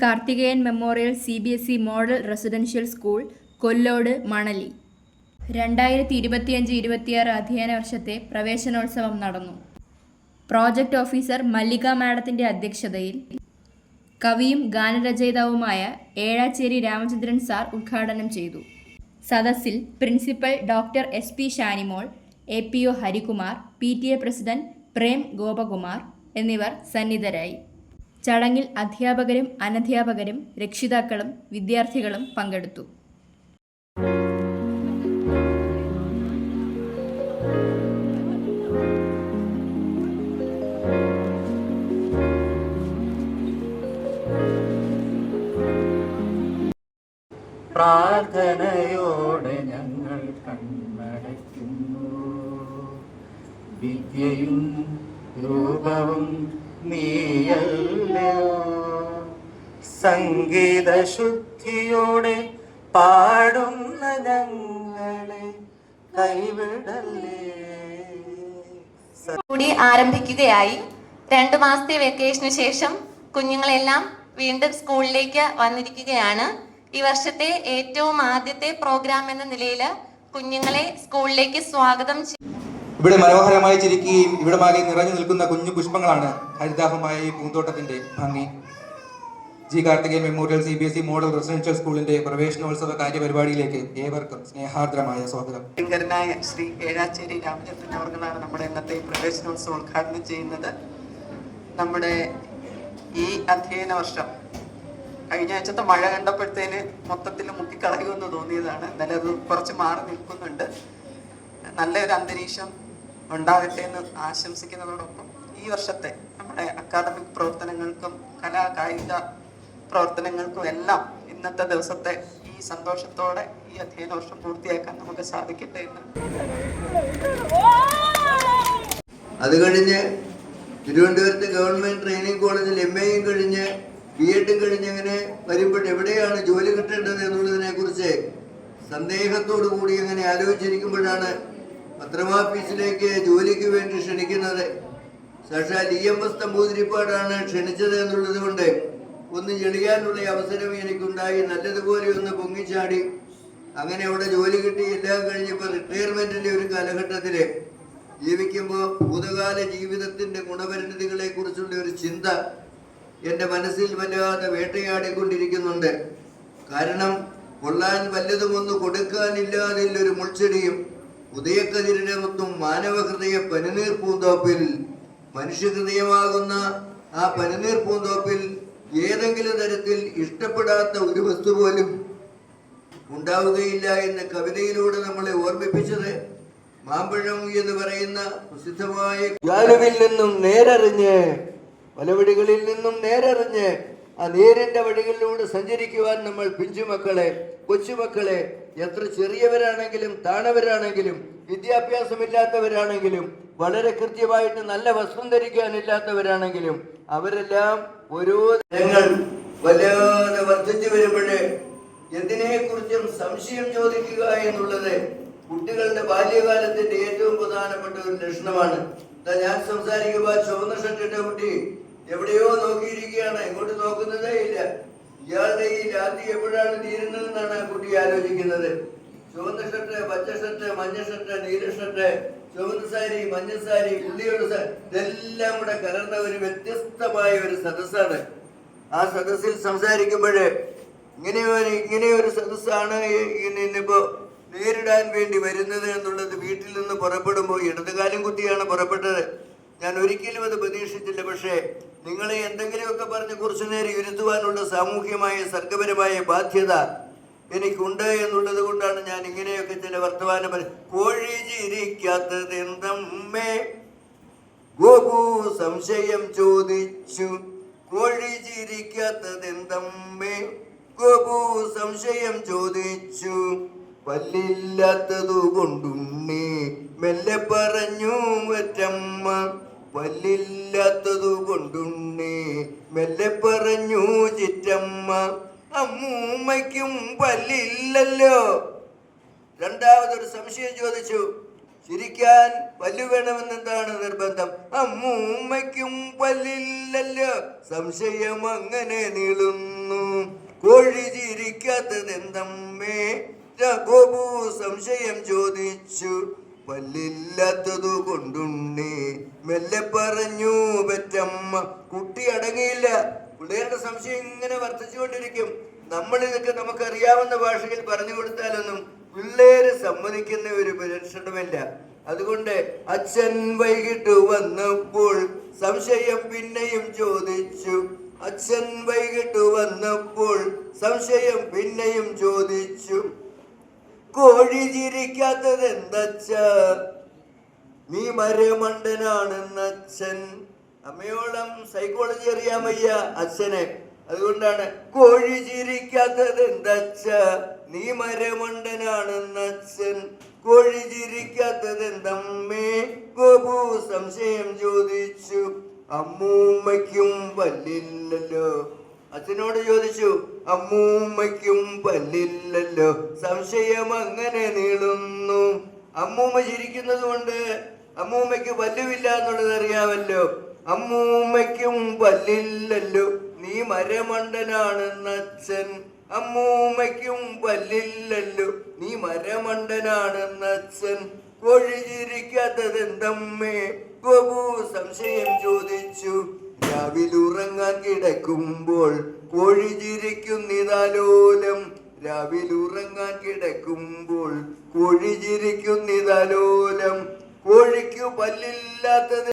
Karthikeyan memorial C B S E model residential school Kollode Manali. രണ്ടായിരത്തി ഇരുപത്തിയഞ്ച് ഇരുപത്തിയാറ് അധ്യയന വർഷത്തെ പ്രവേശനോത്സവം നടന്നു. പ്രോജക്റ്റ് ഓഫീസർ മല്ലിക മാഡത്തിന്റെ അധ്യക്ഷതയിൽ കവിയും ഗാനരചയിതാവുമായ ഏഴാച്ചേരി രാമചന്ദ്രൻ സാർ ഉദ്ഘാടനം ചെയ്തു. സദസ്സിൽ principal doctor S P Shanimol A P O Harikumar P T A president Prem Gopakumar എന്നിവർ സന്നിധരായി. ചടങ്ങിൽ അധ്യാപകരും അനധ്യാപകരും രക്ഷിതാക്കളും വിദ്യാർത്ഥികളും പങ്കെടുത്തു. പ്രാർത്ഥനയോടെ ഞങ്ങൾ കണ്ണടയ്ക്കുന്നു. വിദ്യയും രൂപവും നീയല്ലോ. സംഗീത ശുദ്ധിയോടെ പാടുന്ന ഞങ്ങളെ കൈവിടല്ലേ? കൂടി ആരംഭിക്കുകയായി. രണ്ടു മാസത്തെ വെക്കേഷന് ശേഷം കുഞ്ഞുങ്ങളെല്ലാം വീണ്ടും സ്കൂളിലേക്ക് വന്നിരിക്കുകയാണ്. ഈ വർഷത്തെ ഏറ്റവും ആദ്യത്തെ പ്രോഗ്രാം എന്ന നിലയിൽ കുഞ്ഞുങ്ങളെ സ്കൂളിലേക്ക് സ്വാഗതം ചെയ്യും ഇവിടെ മനോഹരമായി ചിരിക്കുകയും ഇവിടെ മാകെ നിറഞ്ഞു നിൽക്കുന്ന കുഞ്ഞു പുഷ്പങ്ങളാണ് ഹരിതാഭമായ ഈ പൂന്തോട്ടത്തിന്റെ ഭംഗി. G Karthikeyan memorial C B S E model residential സ്കൂളിന്റെ പ്രവേശനോത്സവ കാര്യപരിപാടിയിലേക്ക് ഏവർക്കും സ്നേഹാർദ്രമായ സ്വാഗതം. ഭയങ്കരനായ ശ്രീ ഏഴാച്ചേരി രാമചന്ദ്രൻ അവർകളാണ് നമ്മുടെ ഇന്നത്തെ പ്രവേശനോത്സവം ഉദ്ഘാടനം ചെയ്യുന്നത്. നമ്മുടെ ഈ അധ്യയന വർഷം കഴിഞ്ഞ ആഴ്ചത്തെ മഴ കണ്ടപ്പോഴത്തേന് മൊത്തത്തിൽ മുക്കിക്കളയുമെന്ന് തോന്നിയതാണ്. എന്നാലും അത് കുറച്ച് മാറി നിൽക്കുന്നുണ്ട്. നല്ലൊരു അന്തരീക്ഷം ഉണ്ടാകട്ടെ എന്ന് ആശംസിക്കുന്നതോടൊപ്പം ഈ വർഷത്തെ നമ്മുടെ അക്കാദമിക് പ്രവർത്തനങ്ങൾക്കും കലാ കായിക പ്രവർത്തനങ്ങൾക്കും എല്ലാം ഇന്നത്തെ ദിവസത്തെ ഈ സന്തോഷത്തോടെ ഈ അധ്യയന വർഷം പൂർത്തിയാക്കാൻ നമുക്ക് സാധിക്കട്ടെ എന്ന്. അത് കഴിഞ്ഞ് തിരുവനന്തപുരത്ത് ഗവൺമെന്റ് ട്രെയിനിങ് കോളേജിൽ എം എയും കഴിഞ്ഞ് ബി എഡും കഴിഞ്ഞ് അങ്ങനെ വരുമ്പോൾ എവിടെയാണ് ജോലി കിട്ടേണ്ടത് എന്നുള്ളതിനെ കുറിച്ച് സന്ദേഹത്തോടു കൂടി അങ്ങനെ ആലോചിച്ചിരിക്കുമ്പോഴാണ് പത്രമാഫീസിലേക്ക് ജോലിക്ക് വേണ്ടി ക്ഷണിക്കുന്നത്. സാക്ഷാൽ ഇ എം എസ് തമ്പൂതിരിപ്പാടാണ് ക്ഷണിച്ചത് എന്നുള്ളത് കൊണ്ട് ഒന്ന് ചെളിയാനുള്ള അവസരം എനിക്കുണ്ടായി. നല്ലതുപോലെ ഒന്ന് പൊങ്ങിച്ചാടി. അങ്ങനെ അവിടെ ജോലി കിട്ടി. എല്ലാം കഴിഞ്ഞപ്പോൾ റിട്ടയർമെന്റിന്റെ ഒരു കാലഘട്ടത്തിൽ ജീവിക്കുമ്പോൾ ഭൂതകാല ജീവിതത്തിന്റെ ഗുണപരിണിതികളെ കുറിച്ചുള്ള ഒരു ചിന്ത എന്റെ മനസ്സിൽ വല്ലാതെ വേട്ടയാടിക്കൊണ്ടിരിക്കുന്നുണ്ട്. കാരണം കൊള്ളാൻ വല്ലതും ഒന്ന് കൊടുക്കാനില്ലാതെ ഒരു മുൾച്ചെടിയും ഉദയക്കതിരിനെ മൊത്തം മാനവഹൃദയ പനിനീർ പൂന്തോപ്പിൽ മനുഷ്യഹൃദയമാകുന്ന ആ പനിനീർ പൂന്തോപ്പിൽ ഏതെങ്കിലും തരത്തിൽ ഇഷ്ടപ്പെടാത്ത ഒരു വസ്തു പോലും ഉണ്ടാവുകയില്ല എന്ന് കവിതയിലൂടെ നമ്മളെ ഓർമ്മിപ്പിച്ചത് മാമ്പഴം എന്ന് പറയുന്ന പ്രസിദ്ധമായ ജാലുവിൽ നിന്നും നേരറിഞ്ഞ് പലവഴികളിൽ നിന്നും നേരറിഞ്ഞ് ആ നേരിന്റെ വഴികളിലൂടെ സഞ്ചരിക്കുവാൻ നമ്മൾ പിഞ്ചുമക്കളെ കൊച്ചുമക്കളെ എത്ര ചെറിയവരാണെങ്കിലും താണവരാണെങ്കിലും വിദ്യാഭ്യാസമില്ലാത്തവരാണെങ്കിലും വളരെ കൃത്യമായിട്ട് നല്ല വസ്ത്രം ധരിക്കാനില്ലാത്തവരാണെങ്കിലും അവരെല്ലാം ഓരോ ജനങ്ങൾ വല്ലാതെ വർദ്ധിച്ചു വരുമ്പോഴേ എന്തിനെക്കുറിച്ചും സംശയം ചോദിക്കുക എന്നുള്ളത് കുട്ടികളുടെ ബാല്യകാലത്തിന്റെ ഏറ്റവും പ്രധാനപ്പെട്ട ഒരു ലക്ഷണമാണ്. ഞാൻ സംസാരിക്കുമ്പോൾ ചുവന്ന ഷർട്ടിട്ട കുട്ടി എവിടെയോ നോക്കിയിരിക്കുകയാണ്. ഇങ്ങോട്ട് നോക്കുന്നതേ ഇല്ല. ഇയാളുടെ ഈ രാത്രി എപ്പോഴാണ് തീരുന്നതെന്നാണ് കുട്ടി ആലോചിക്കുന്നത്. ചുവന്ന ഷർട്ട് പച്ച ഷർട്ട് മഞ്ഞ ഷർട്ട് നീല ഷർട്ട് ചുവന്ന സാരി മഞ്ഞ സാരി പുള്ളിയുടെ സാരി ഇതെല്ലാം കൂടെ കലർന്ന ഒരു വ്യത്യസ്തമായ ഒരു സദസ്സാണ്. ആ സദസ്സിൽ സംസാരിക്കുമ്പോഴേ ഇങ്ങനെ ഒരു ഇങ്ങനെ ഒരു സദസ്സാണ് ഇന്നിപ്പോ നേരിടാൻ വേണ്ടി വരുന്നത് എന്നുള്ളത് വീട്ടിൽ നിന്ന് പുറപ്പെടുമ്പോൾ ഇടതുകാലം കുത്തിയാണ് പുറപ്പെട്ടത്. ഞാൻ ഒരിക്കലും അത് പ്രതീക്ഷിച്ചില്ല. പക്ഷേ നിങ്ങളെ എന്തെങ്കിലുമൊക്കെ പറഞ്ഞ് കുറച്ചു നേരം ഇരുത്തുവാനുള്ള സാമൂഹ്യമായ സർഗപരമായ ബാധ്യത എനിക്കുണ്ട് എന്നുള്ളത് കൊണ്ടാണ് ഞാൻ ഇങ്ങനെയൊക്കെ ചില വർത്തമാനം കോഴി ചിരിക്കാത്തത് എന്തമ്മേ? ഗോപു സംശയം ചോദിച്ചു. കോഴി ചിരിക്കാത്തതെന്തമ്മേ ഗോപു സംശയം ചോദിച്ചു. പല്ലില്ലാത്തതു കൊണ്ടുണ്ണി മെല്ലെ പറഞ്ഞു ഒറ്റമ്മ പല്ലില്ലാത്തതു മെല്ലെ പറഞ്ഞു ചിറ്റമ്മ അമ്മൂമ്മയ്ക്കും പല്ലില്ലല്ലോ. രണ്ടാമതൊരു സംശയം ചോദിച്ചു. ചിരിക്കാൻ പല്ലു വേണമെന്നെന്താണ് നിർബന്ധം? അമ്മൂമ്മയ്ക്കും പല്ലില്ലല്ലോ. സംശയം അങ്ങനെ നീളുന്നു. കോഴി ചിരിക്കാത്തത് എന്തമ്മേ ഗോപു സംശയം ചോദിച്ചു. പല്ലില്ലാത്തതു കൊണ്ടുണ്ണി മെല്ലെ പറഞ്ഞു പെറ്റമ്മ കുട്ടി അടങ്ങിയില്ല. പിള്ളേരുടെ സംശയം ഇങ്ങനെ വർദ്ധിച്ചുകൊണ്ടിരിക്കും. നമ്മൾ ഇതൊക്കെ നമുക്കറിയാവുന്ന ഭാഷയിൽ പറഞ്ഞു കൊടുത്താലൊന്നും പിള്ളേര് സമ്മതിക്കുന്ന ഒരു ലക്ഷണമില്ല അതുകൊണ്ട് അച്ഛൻ വൈകിട്ട് വന്നപ്പോൾ സംശയം പിന്നെയും ചോദിച്ചു. അച്ഛൻ വൈകിട്ട് വന്നപ്പോൾ സംശയം പിന്നെയും ചോദിച്ചു. കോഴി ചിരിക്കാത്തത് എന്തച്ഛ നീ മരമണ്ടനാണെന്ന് അച്ഛൻ അമ്മയോളം സൈക്കോളജി അറിയാൻ വയ്യ അച്ഛനെ. അതുകൊണ്ടാണ് കോഴി ചിരിക്കാത്തത് എന്തച്ഛ? നീ മരമുണ്ടനാണെന്ന് അച്ഛൻ. കോഴി ചിരിക്കാത്തത് എന്തമ്മേ? ഗോപു സംശയം ചോദിച്ചു. അമ്മൂമ്മയ്ക്കും പല്ലില്ലല്ലോ. അച്ഛനോട് ചോദിച്ചു അമ്മൂമ്മയ്ക്കും പല്ലില്ലല്ലോ. സംശയം അങ്ങനെ നീളുന്നു. അമ്മൂമ്മ ചിരിക്കുന്നത് കൊണ്ട് അമ്മൂമ്മയ്ക്ക് പല്ലുമില്ല എന്നുള്ളത് അറിയാമല്ലോ. അമ്മൂമ്മയ്ക്കും പല്ലില്ലല്ലോ. നീ മരമണ്ടനാണെന്ന് അച്ഛൻ. അമ്മൂമ്മയ്ക്കും പല്ലില്ലല്ലോ. നീ മരമണ്ടനാണെന്ന് അച്ഛൻ. കോഴി ബബു സംശയം ചോദിച്ചു. രാവിലുറങ്ങാൻ കിടക്കുമ്പോൾ കോഴി ചിരിക്കുന്നിതാലോലം രാവിലുറങ്ങാൻ കിടക്കുമ്പോൾ കോഴി ചിരിക്കുന്നിതാലോലം കോഴിക്കു പല്ലില്ലാത്തത്